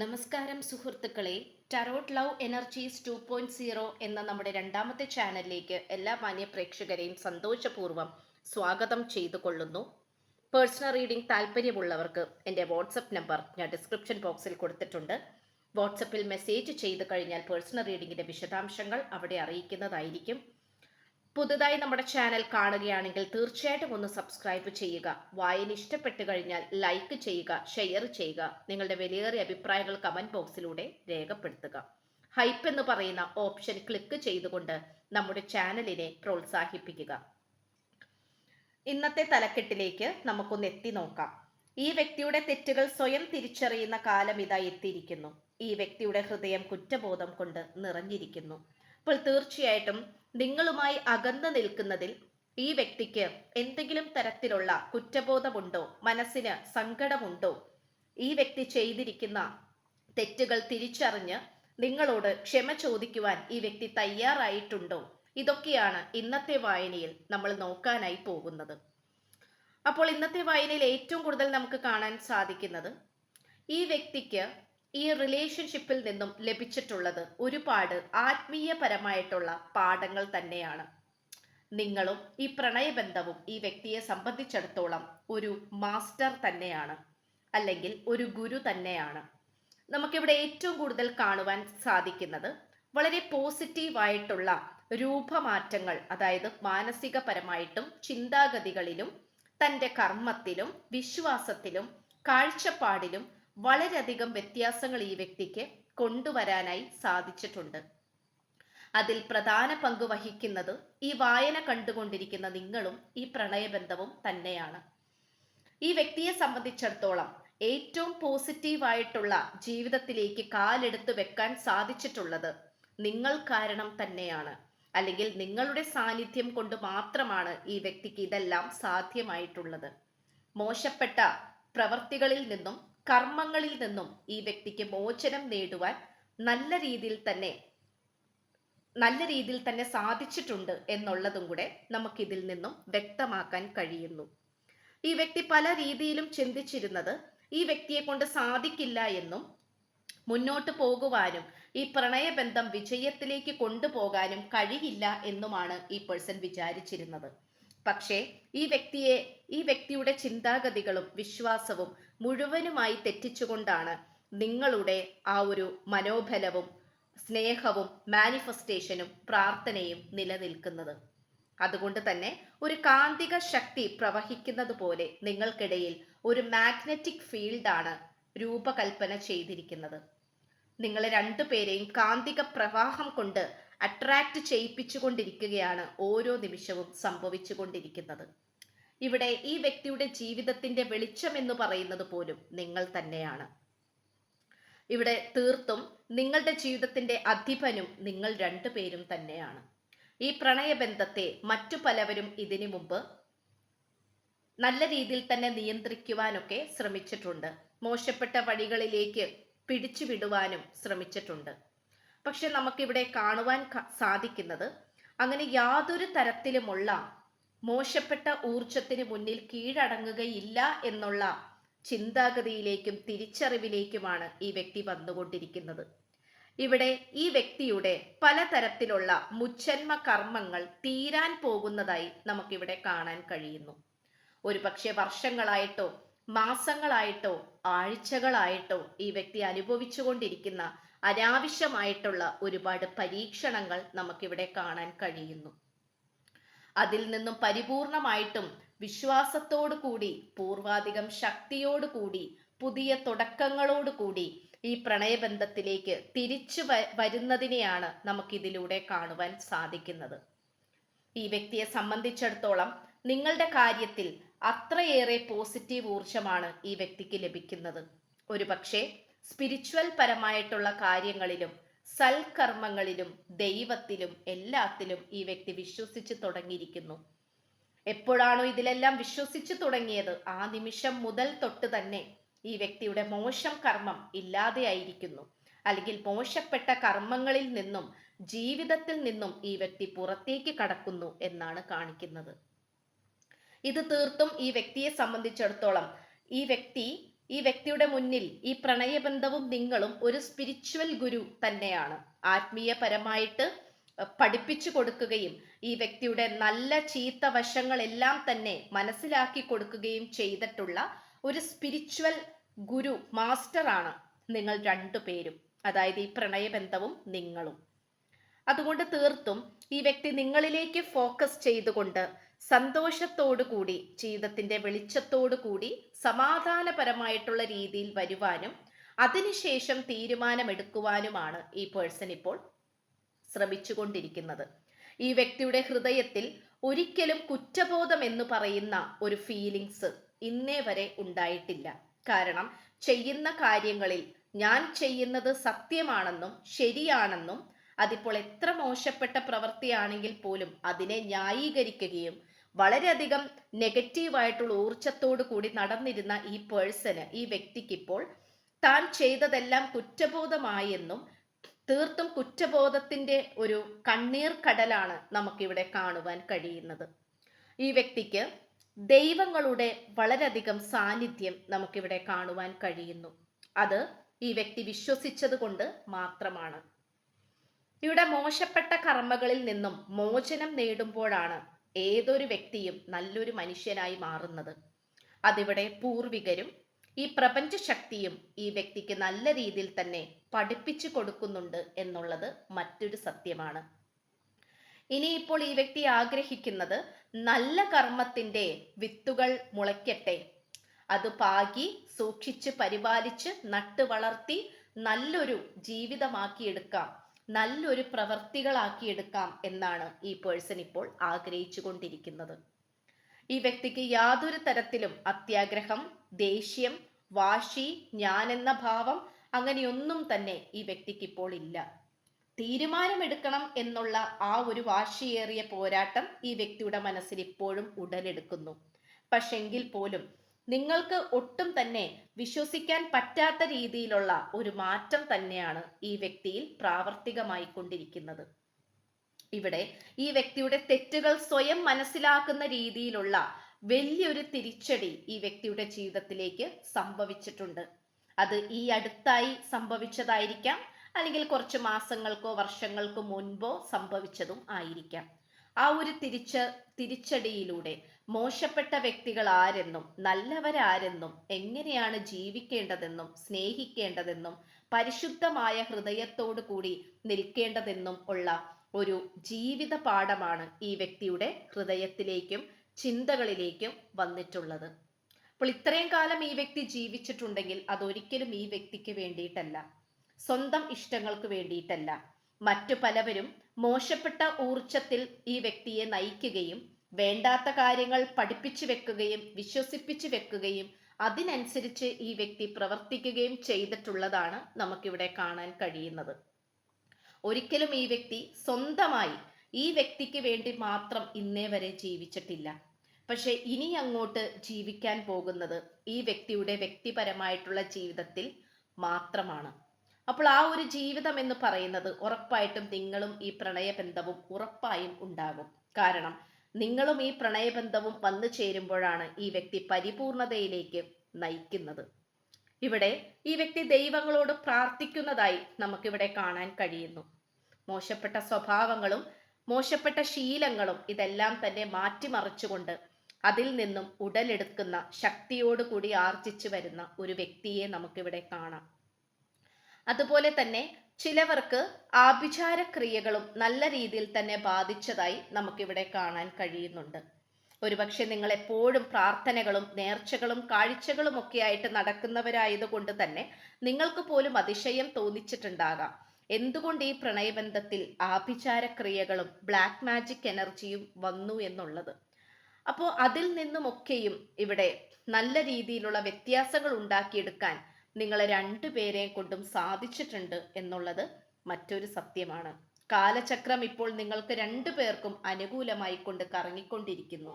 നമസ്കാരം സുഹൃത്തുക്കളെ. Tarot love energies two point zero എന്ന നമ്മുടെ രണ്ടാമത്തെ ചാനലിലേക്ക് എല്ലാ മാന്യ പ്രേക്ഷകരെയും സന്തോഷപൂർവം സ്വാഗതം ചെയ്തു കൊള്ളുന്നു പേഴ്സണൽ റീഡിംഗ് താല്പര്യമുള്ളവർക്ക് എന്റെ വാട്സപ്പ് നമ്പർ ഞാൻ ഡിസ്ക്രിപ്ഷൻ ബോക്സിൽ കൊടുത്തിട്ടുണ്ട്. വാട്സപ്പിൽ മെസ്സേജ് ചെയ്ത് കഴിഞ്ഞാൽ പേഴ്സണൽ റീഡിങ്ങിന്റെ വിശദാംശങ്ങൾ അവിടെ അറിയിക്കുന്നതായിരിക്കും. പുതുതായി നമ്മുടെ ചാനൽ കാണുകയാണെങ്കിൽ തീർച്ചയായിട്ടും ഒന്ന് സബ്സ്ക്രൈബ് ചെയ്യുക. വായന ഇഷ്ടപ്പെട്ടു കഴിഞ്ഞാൽ ലൈക്ക് ചെയ്യുക ഷെയർ ചെയ്യുക. നിങ്ങളുടെ വിലയേറിയ അഭിപ്രായങ്ങൾ കമന്റ് ബോക്സിലൂടെ രേഖപ്പെടുത്തുക. ഹൈപ്പ് എന്ന് പറയുന്ന ഓപ്ഷൻ ക്ലിക്ക് ചെയ്തുകൊണ്ട് നമ്മുടെ ചാനലിനെ പ്രോത്സാഹിപ്പിക്കുക. ഇന്നത്തെ തലക്കെട്ടിലേക്ക് നമുക്കൊന്ന് എത്തി നോക്കാം. ഈ വ്യക്തിയുടെ തെറ്റുകൾ സ്വയം തിരിച്ചറിയുന്ന കാലം ഇതായി എത്തിയിരിക്കുന്നു. ഈ വ്യക്തിയുടെ ഹൃദയം കുറ്റബോധം കൊണ്ട് നിറഞ്ഞിരിക്കുന്നു. അപ്പോൾ തീർച്ചയായിട്ടും നിങ്ങളുമായി അകന്നു നിൽക്കുന്നതിൽ ഈ വ്യക്തിക്ക് എന്തെങ്കിലും തരത്തിലുള്ള കുറ്റബോധമുണ്ടോ? മനസ്സിന് സങ്കടമുണ്ടോ? ഈ വ്യക്തി ചെയ്തിരിക്കുന്ന തെറ്റുകൾ തിരിച്ചറിഞ്ഞ് നിങ്ങളോട് ക്ഷമ ചോദിക്കുവാൻ ഈ വ്യക്തി തയ്യാറായിട്ടുണ്ടോ? ഇതൊക്കെയാണ് ഇന്നത്തെ വായനയിൽ നമ്മൾ നോക്കാനായി പോകുന്നത്. അപ്പോൾ ഇന്നത്തെ വായനയിൽ ഏറ്റവും കൂടുതൽ നമുക്ക് കാണാൻ സാധിക്കുന്നത് ഈ വ്യക്തിക്ക് ഈ റിലേഷൻഷിപ്പിൽ നിന്നും ലഭിച്ചിട്ടുള്ളത് ഒരുപാട് ആത്മീയപരമായിട്ടുള്ള പാഠങ്ങൾ തന്നെയാണ്. നിങ്ങളും ഈ പ്രണയബന്ധവും ഈ വ്യക്തിയെ സംബന്ധിച്ചിടത്തോളം ഒരു മാസ്റ്റർ തന്നെയാണ്. അല്ലെങ്കിൽ ഒരു ഗുരു തന്നെയാണ്. നമുക്കിവിടെ ഏറ്റവും കൂടുതൽ കാണുവാൻ സാധിക്കുന്നത് വളരെ പോസിറ്റീവായിട്ടുള്ള രൂപമാറ്റങ്ങൾ അതായത് മാനസികപരമായിട്ടും ചിന്താഗതികളിലും തന്റെ കർമ്മത്തിലും വിശ്വാസത്തിലും കാഴ്ചപ്പാടിലും വളരെയധികം വ്യത്യാസങ്ങൾ ഈ വ്യക്തിക്ക് കൊണ്ടുവരാനായി സാധിച്ചിട്ടുണ്ട്. അതിൽ പ്രധാന പങ്ക് വഹിക്കുന്നത് ഈ വായന കണ്ടുകൊണ്ടിരിക്കുന്ന നിങ്ങളും ഈ പ്രണയബന്ധവും തന്നെയാണ്. ഈ വ്യക്തിയെ സംബന്ധിച്ചിടത്തോളം ഏറ്റവും പോസിറ്റീവായിട്ടുള്ള ജീവിതത്തിലേക്ക് കാലെടുത്ത് വെക്കാൻ സാധിച്ചിട്ടുള്ളത് നിങ്ങൾ കാരണം തന്നെയാണ്. അല്ലെങ്കിൽ നിങ്ങളുടെ സാന്നിധ്യം കൊണ്ട് മാത്രമാണ് ഈ വ്യക്തിക്ക് ഇതെല്ലാം സാധ്യമായിട്ടുള്ളത്. മോശപ്പെട്ട പ്രവർത്തികളിൽ നിന്നും കർമ്മങ്ങളിൽ നിന്നും ഈ വ്യക്തിക്ക് മോചനം നേടുവാൻ നല്ല രീതിയിൽ തന്നെ നല്ല രീതിയിൽ തന്നെ സാധിച്ചിട്ടുണ്ട് എന്നുള്ളതും കൂടെ നമുക്കിതിൽ നിന്നും വ്യക്തമാക്കാൻ കഴിയുന്നു. ഈ വ്യക്തി പല രീതിയിലും ചിന്തിച്ചിരുന്നത് ഈ വ്യക്തിയെ കൊണ്ട് സാധിക്കില്ല എന്നും മുന്നോട്ട് പോകുവാനും ഈ പ്രണയബന്ധം വിജയത്തിലേക്ക് കൊണ്ടുപോകാനും കഴിയില്ല എന്നുമാണ് ഈ പേഴ്സൺ വിചാരിച്ചിരുന്നത്. പക്ഷേ ഈ വ്യക്തിയെ ഈ വ്യക്തിയുടെ ചിന്താഗതികളും വിശ്വാസവും മുഴുവനുമായി തെറ്റിച്ചുകൊണ്ടാണ് നിങ്ങളുടെ ആ ഒരു മനോബലവും സ്നേഹവും മാനിഫെസ്റ്റേഷനും പ്രാർത്ഥനയും നിലനിൽക്കുന്നത്. അതുകൊണ്ട് തന്നെ ഒരു കാന്തിക ശക്തി പ്രവഹിക്കുന്നത് പോലെ നിങ്ങൾക്കിടയിൽ ഒരു മാഗ്നറ്റിക് ഫീൽഡാണ് രൂപകൽപ്പന ചെയ്തിരിക്കുന്നത്. നിങ്ങളെ രണ്ടുപേരെയും കാന്തിക പ്രവാഹം കൊണ്ട് അട്രാക്റ്റ് ചെയ്യിപ്പിച്ചുകൊണ്ടിരിക്കുകയാണ് ഓരോ നിമിഷവും സംഭവിച്ചുകൊണ്ടിരിക്കുന്നത്. ഇവിടെ ഈ വ്യക്തിയുടെ ജീവിതത്തിന്റെ വെളിച്ചം എന്ന് പറയുന്നത് പോലും നിങ്ങൾ തന്നെയാണ്. ഇവിടെ തീർത്തും നിങ്ങളുടെ ജീവിതത്തിന്റെ അധിപനും നിങ്ങൾ രണ്ടുപേരും തന്നെയാണ്. ഈ പ്രണയബന്ധത്തെ മറ്റു പലവരും ഇതിനു മുമ്പ് നല്ല രീതിയിൽ തന്നെ നിയന്ത്രിക്കുവാനൊക്കെ ശ്രമിച്ചിട്ടുണ്ട്. മോശപ്പെട്ട വഴികളിലേക്ക് പിടിച്ചുവിടുവാനും ശ്രമിച്ചിട്ടുണ്ട്. പക്ഷെ നമുക്കിവിടെ കാണുവാൻ സാധിക്കുന്നത് അങ്ങനെ യാതൊരു തരത്തിലുമുള്ള മോശപ്പെട്ട ഊർജത്തിന് മുന്നിൽ കീഴടങ്ങുകയില്ല എന്നുള്ള ചിന്താഗതിയിലേക്കും തിരിച്ചറിവിലേക്കുമാണ് ഈ വ്യക്തി വന്നുകൊണ്ടിരിക്കുന്നത്. ഇവിടെ ഈ വ്യക്തിയുടെ പലതരത്തിലുള്ള മുച്ചന്മ കർമ്മങ്ങൾ തീരാൻ പോകുന്നതായി നമുക്കിവിടെ കാണാൻ കഴിയുന്നു. ഒരുപക്ഷെ വർഷങ്ങളായിട്ടോ മാസങ്ങളായിട്ടോ ആഴ്ചകളായിട്ടോ ഈ വ്യക്തി അനുഭവിച്ചുകൊണ്ടിരിക്കുന്ന അനാവശ്യമായിട്ടുള്ള ഒരുപാട് പരീക്ഷണങ്ങൾ നമുക്കിവിടെ കാണാൻ കഴിയുന്നു. അതിൽ നിന്നും പരിപൂർണമായിട്ടും വിശ്വാസത്തോടു കൂടി പൂർവാധികം ശക്തിയോടു കൂടി പുതിയ തുടക്കങ്ങളോട് കൂടി ഈ പ്രണയബന്ധത്തിലേക്ക് തിരിച്ചു വരുന്നതിനെയാണ് നമുക്കിതിലൂടെ കാണുവാൻ സാധിക്കുന്നത്. ഈ വ്യക്തിയെ സംബന്ധിച്ചിടത്തോളം നിങ്ങളുടെ കാര്യത്തിൽ അത്രയേറെ പോസിറ്റീവ് ഊർജമാണ് ഈ വ്യക്തിക്ക് ലഭിക്കുന്നത്. ഒരു പക്ഷേ സ്പിരിച്വൽ പരമായിട്ടുള്ള കാര്യങ്ങളിലും സൽക്കർമ്മങ്ങളിലും ദൈവത്തിലും എല്ലാത്തിലും ഈ വ്യക്തി വിശ്വസിച്ച് തുടങ്ങിയിരിക്കുന്നു. എപ്പോഴാണോ ഇതിലെല്ലാം വിശ്വസിച്ചു തുടങ്ങിയത് ആ നിമിഷം മുതൽ തൊട്ട് തന്നെ ഈ വ്യക്തിയുടെ മോശം കർമ്മം ഇല്ലാതെയായിരിക്കുന്നു. അല്ലെങ്കിൽ മോശപ്പെട്ട കർമ്മങ്ങളിൽ നിന്നും ജീവിതത്തിൽ നിന്നും ഈ വ്യക്തി പുറത്തേക്ക് കടക്കുന്നു എന്നാണ് കാണിക്കുന്നത്. ഇത് തീർത്തും ഈ വ്യക്തിയെ സംബന്ധിച്ചിടത്തോളം ഈ വ്യക്തി ഈ വ്യക്തിയുടെ മുന്നിൽ ഈ പ്രണയബന്ധവും നിങ്ങളും ഒരു സ്പിരിച്വൽ ഗുരു തന്നെയാണ്. ആത്മീയപരമായിട്ട് പഠിപ്പിച്ചു കൊടുക്കുകയും ഈ വ്യക്തിയുടെ നല്ല ചീത്ത വശങ്ങളെല്ലാം തന്നെ മനസ്സിലാക്കി കൊടുക്കുകയും ചെയ്തിട്ടുള്ള ഒരു സ്പിരിച്വൽ ഗുരു മാസ്റ്ററാണ് നിങ്ങൾ രണ്ടുപേരും അതായത് ഈ പ്രണയബന്ധവും നിങ്ങളും. അതുകൊണ്ട് തീർത്തും ഈ വ്യക്തി നിങ്ങളിലേക്ക് ഫോക്കസ് ചെയ്തുകൊണ്ട് സന്തോഷത്തോടു കൂടി ജീവിതത്തിന്റെ വെളിച്ചത്തോടു കൂടി സമാധാനപരമായിട്ടുള്ള രീതിയിൽ വരുവാനും അതിനുശേഷം തീരുമാനമെടുക്കുവാനുമാണ് ഈ പേഴ്സൺ ഇപ്പോൾ ശ്രമിച്ചുകൊണ്ടിരിക്കുന്നത്. ഈ വ്യക്തിയുടെ ഹൃദയത്തിൽ ഒരിക്കലും കുറ്റബോധം എന്ന് പറയുന്ന ഒരു ഫീലിങ്സ് ഇന്നേ വരെ ഉണ്ടായിട്ടില്ല. കാരണം ചെയ്യുന്ന കാര്യങ്ങളിൽ ഞാൻ ചെയ്യുന്നത് സത്യമാണെന്നും ശരിയാണെന്നും അതിപ്പോൾ എത്ര മോശപ്പെട്ട പ്രവൃത്തിയാണെങ്കിൽ പോലും അതിനെ ന്യായീകരിക്കുകയും വളരെയധികം നെഗറ്റീവായിട്ടുള്ള ഊർജത്തോടു കൂടി നടന്നിരുന്ന ഈ പേഴ്സന് ഈ വ്യക്തിക്ക് ഇപ്പോൾ താൻ ചെയ്തതെല്ലാം കുറ്റബോധമായെന്നും തീർത്തും കുറ്റബോധത്തിന്റെ ഒരു കണ്ണീർ കടലാണ് നമുക്കിവിടെ കാണുവാൻ കഴിയുന്നത്. ഈ വ്യക്തിക്ക് ദൈവങ്ങളുടെ വളരെയധികം സാന്നിധ്യം നമുക്കിവിടെ കാണുവാൻ കഴിയുന്നു. അത് ഈ വ്യക്തി വിശ്വസിച്ചത് കൊണ്ട് മാത്രമാണ്. ഇവിടെ മോശപ്പെട്ട കർമ്മകളിൽ നിന്നും മോചനം നേടുമ്പോഴാണ് ഏതൊരു വ്യക്തിയും നല്ലൊരു മനുഷ്യനായി മാറുന്നത്. അതിവിടെ പൂർവികരും ഈ പ്രപഞ്ച ശക്തിയും ഈ വ്യക്തിക്ക് നല്ല രീതിയിൽ തന്നെ പഠിപ്പിച്ചു കൊടുക്കുന്നുണ്ട് എന്നുള്ളത് മറ്റൊരു സത്യമാണ്. ഇനിയിപ്പോൾ ഈ വ്യക്തി ആഗ്രഹിക്കുന്നത് നല്ല കർമ്മത്തിന്റെ വിത്തുകൾ മുളയ്ക്കട്ടെ. അത് പാകി സൂക്ഷിച്ച് പരിപാലിച്ച് നട്ടു വളർത്തി നല്ലൊരു ജീവിതമാക്കിയെടുക്കാം. നല്ലൊരു പ്രവർത്തികളാക്കിയെടുക്കാം എന്നാണ് ഈ പേഴ്സൺ ഇപ്പോൾ ആഗ്രഹിച്ചു കൊണ്ടിരിക്കുന്നത് ഈ വ്യക്തിക്ക് യാതൊരു തരത്തിലും അത്യാഗ്രഹം ദേഷ്യം വാശി ഞാൻ എന്ന ഭാവം അങ്ങനെയൊന്നും തന്നെ ഈ വ്യക്തിക്ക് ഇപ്പോൾ ഇല്ല. തീരുമാനമെടുക്കണം എന്നുള്ള ആ ഒരു വാശിയേറിയ പോരാട്ടം ഈ വ്യക്തിയുടെ മനസ്സിൽ ഇപ്പോഴും ഉടലെടുക്കുന്നു. പക്ഷെങ്കിൽ പോലും നിങ്ങൾക്ക് ഒട്ടും തന്നെ വിശ്വസിക്കാൻ പറ്റാത്ത രീതിയിലുള്ള ഒരു മാറ്റം തന്നെയാണ് ഈ വ്യക്തിയിൽ പ്രാവർത്തികമായി കൊണ്ടിരിക്കുന്നത്. ഇവിടെ ഈ വ്യക്തിയുടെ തെറ്റുകൾ സ്വയം മനസ്സിലാക്കുന്ന രീതിയിലുള്ള വലിയൊരു തിരിച്ചടി ഈ വ്യക്തിയുടെ ജീവിതത്തിലേക്ക് സംഭവിച്ചിട്ടുണ്ട്. അത് ഈ അടുത്തായി സംഭവിച്ചതായിരിക്കാം അല്ലെങ്കിൽ കുറച്ച് മാസങ്ങൾക്കോ വർഷങ്ങൾക്കോ മുൻപോ സംഭവിച്ചതും ആയിരിക്കാം. ആ ഒരു തിരിച്ച തിരിച്ചടിയിലൂടെ മോശപ്പെട്ട വ്യക്തികൾ ആരെന്നും നല്ലവരാരെന്നും എങ്ങനെയാണ് ജീവിക്കേണ്ടതെന്നും സ്നേഹിക്കേണ്ടതെന്നും പരിശുദ്ധമായ ഹൃദയത്തോടു കൂടി നിൽക്കേണ്ടതെന്നും ഉള്ള ഒരു ജീവിത പാഠമാണ് ഈ വ്യക്തിയുടെ ഹൃദയത്തിലേക്കും ചിന്തകളിലേക്കും വന്നിട്ടുള്ളത്. അപ്പോൾ ഇത്രയും കാലം ഈ വ്യക്തി ജീവിച്ചിട്ടുണ്ടെങ്കിൽ അതൊരിക്കലും ഈ വ്യക്തിക്ക് വേണ്ടിയിട്ടല്ല. സ്വന്തം ഇഷ്ടങ്ങൾക്ക് വേണ്ടിയിട്ടല്ല. മറ്റു പലവരും മോശപ്പെട്ട ഊർജത്തിൽ ഈ വ്യക്തിയെ നയിക്കുകയും വേണ്ടാത്ത കാര്യങ്ങൾ പഠിപ്പിച്ചു വെക്കുകയും വിശ്വസിപ്പിച്ചു വെക്കുകയും അതിനനുസരിച്ച് ഈ വ്യക്തി പ്രവർത്തിക്കുകയും ചെയ്തിട്ടുള്ളതാണ് നമുക്കിവിടെ കാണാൻ കഴിയുന്നത്. ഒരിക്കലും ഈ വ്യക്തി സ്വന്തമായി ഈ വ്യക്തിക്ക് വേണ്ടി മാത്രം ഇന്നേ വരെ ജീവിച്ചിട്ടില്ല. പക്ഷെ ഇനി അങ്ങോട്ട് ജീവിക്കാൻ പോകുന്നത് ഈ വ്യക്തിയുടെ വ്യക്തിപരമായിട്ടുള്ള ജീവിതത്തിൽ മാത്രമാണ്. അപ്പോൾ ആ ഒരു ജീവിതം എന്ന് പറയുന്നത് ഉറപ്പായിട്ടും നിങ്ങളും ഈ പ്രണയബന്ധവും ഉറപ്പായും ഉണ്ടാകും. കാരണം നിങ്ങളും ഈ പ്രണയബന്ധവും വന്നു ചേരുമ്പോഴാണ് ഈ വ്യക്തി പരിപൂർണതയിലേക്ക് നയിക്കുന്നത്. ഇവിടെ ഈ വ്യക്തി ദൈവങ്ങളോട് പ്രാർത്ഥിക്കുന്നതായി നമുക്കിവിടെ കാണാൻ കഴിയുന്നു. മോശപ്പെട്ട സ്വഭാവങ്ങളും മോശപ്പെട്ട ശീലങ്ങളും ഇതെല്ലാം തന്നെ മാറ്റിമറിച്ചുകൊണ്ട് അതിൽ നിന്നും ഉടലെടുക്കുന്ന ശക്തിയോടുകൂടി ആർജിച്ചു വരുന്ന ഒരു വ്യക്തിയെ നമുക്കിവിടെ കാണാം. അതുപോലെ തന്നെ ചിലവർക്ക് ആഭിചാര ക്രിയകളും നല്ല രീതിയിൽ തന്നെ ബാധിച്ചതായി നമുക്കിവിടെ കാണാൻ കഴിയുന്നുണ്ട്. ഒരുപക്ഷെ നിങ്ങൾ എപ്പോഴും പ്രാർത്ഥനകളും നേർച്ചകളും കാഴ്ചകളും ഒക്കെ ആയിട്ട് നടക്കുന്നവരായതുകൊണ്ട് തന്നെ നിങ്ങൾക്ക് പോലും അതിശയം തോന്നിച്ചിട്ടുണ്ടാകാം. എന്തുകൊണ്ട് ഈ പ്രണയബന്ധത്തിൽ ആഭിചാര ക്രിയകളും ബ്ലാക്ക് മാജിക് എനർജിയും വന്നു എന്നുള്ളത്? അപ്പോൾ അതിൽ നിന്നുമൊക്കെയും ഇവിടെ നല്ല രീതിയിലുള്ള വ്യത്യാസങ്ങൾ ഉണ്ടാക്കിയെടുക്കാൻ നിങ്ങളെ രണ്ടുപേരെയും കൊണ്ടും സാധിച്ചിട്ടുണ്ട് എന്നുള്ളത് മറ്റൊരു സത്യമാണ്. കാലചക്രം ഇപ്പോൾ നിങ്ങൾക്ക് രണ്ടു പേർക്കും അനുകൂലമായി കൊണ്ട് കറങ്ങിക്കൊണ്ടിരിക്കുന്നു.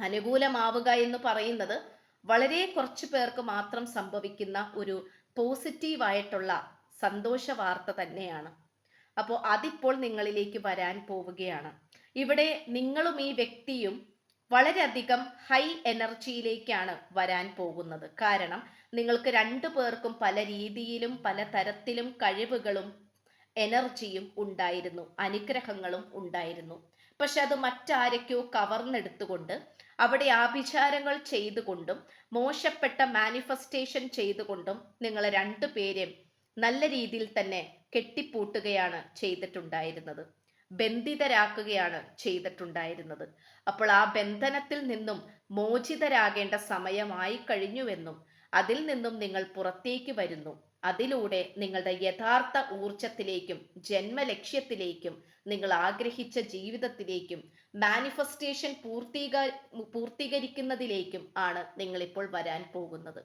അനുകൂലമാവുക എന്ന് പറയുന്നത് വളരെ കുറച്ച് പേർക്ക് മാത്രം സംഭവിക്കുന്ന ഒരു പോസിറ്റീവായിട്ടുള്ള സന്തോഷ വാർത്ത തന്നെയാണ്. അപ്പോൾ അതിപ്പോൾ നിങ്ങളിലേക്ക് വരാൻ പോവുകയാണ്. ഇവിടെ നിങ്ങളും ഈ വ്യക്തിയും വളരെയധികം ഹൈ എനർജിയിലേക്കാണ് വരാൻ പോകുന്നത്. കാരണം നിങ്ങൾക്ക് രണ്ടു പേർക്കും പല രീതിയിലും പല തരത്തിലും കഴിവുകളും എനർജിയും ഉണ്ടായിരുന്നു അനുഗ്രഹങ്ങളും ഉണ്ടായിരുന്നു. പക്ഷെ അത് മറ്റാരൊക്കെയോ കവർന്നെടുത്തുകൊണ്ട് അവിടെ ആഭിചാരങ്ങൾ ചെയ്തുകൊണ്ടും മോശപ്പെട്ട മാനിഫെസ്റ്റേഷൻ ചെയ്തുകൊണ്ടും നിങ്ങൾ രണ്ടുപേരെയും നല്ല രീതിയിൽ തന്നെ കെട്ടിപ്പൂട്ടുകയാണ് ചെയ്തിട്ടുണ്ടായിരുന്നത്. ബന്ധിതരാക്കുകയാണ് ചെയ്തിട്ടുണ്ടായിരുന്നത്. അപ്പോൾ ആ ബന്ധനത്തിൽ നിന്നും മോചിതരാകേണ്ട സമയമായി കഴിഞ്ഞുവെന്നും അതിൽ നിന്നും നിങ്ങൾ പുറത്തേക്ക് വരുന്നു. അതിലൂടെ നിങ്ങളുടെ യഥാർത്ഥ ഊർജത്തിലേക്കും ജന്മലക്ഷ്യത്തിലേക്കും നിങ്ങൾ ആഗ്രഹിച്ച ജീവിതത്തിലേക്കും മാനിഫെസ്റ്റേഷൻ പൂർത്തീക പൂർത്തീകരിക്കുന്നതിലേക്കും ആണ് നിങ്ങളിപ്പോൾ വരാൻ പോകുന്നത്.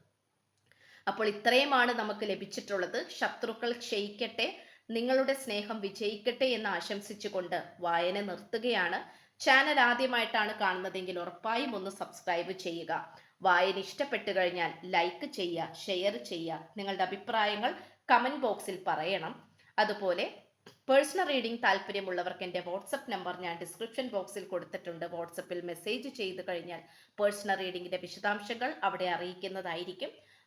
അപ്പോൾ ഇത്രയുമാണ് നമുക്ക് ലഭിച്ചിട്ടുള്ളത്. ശത്രുക്കൾ ക്ഷയിക്കട്ടെ നിങ്ങളുടെ സ്നേഹം വിജയിക്കട്ടെ എന്ന് ആശംസിച്ചുകൊണ്ട് വായന നിർത്തുകയാണ്. ചാനൽ ആദ്യമായിട്ടാണ് കാണുന്നതെങ്കിൽ ഉറപ്പായും ഒന്ന് സബ്സ്ക്രൈബ് ചെയ്യുക. വായന ഇഷ്ടപ്പെട്ടു കഴിഞ്ഞാൽ ലൈക്ക് ചെയ്യുക ഷെയർ ചെയ്യുക. നിങ്ങളുടെ അഭിപ്രായങ്ങൾ കമന്റ് ബോക്സിൽ പറയണം. അതുപോലെ പേഴ്സണൽ റീഡിംഗ് താല്പര്യമുള്ളവർക്ക് എന്റെ വാട്സപ്പ് നമ്പർ ഞാൻ ഡിസ്ക്രിപ്ഷൻ ബോക്സിൽ കൊടുത്തിട്ടുണ്ട്. വാട്സപ്പിൽ മെസ്സേജ് ചെയ്ത് കഴിഞ്ഞാൽ പേഴ്സണൽ റീഡിങ്ങിന്റെ വിശദാംശങ്ങൾ അവിടെ അറിയിക്കുന്നതായിരിക്കും.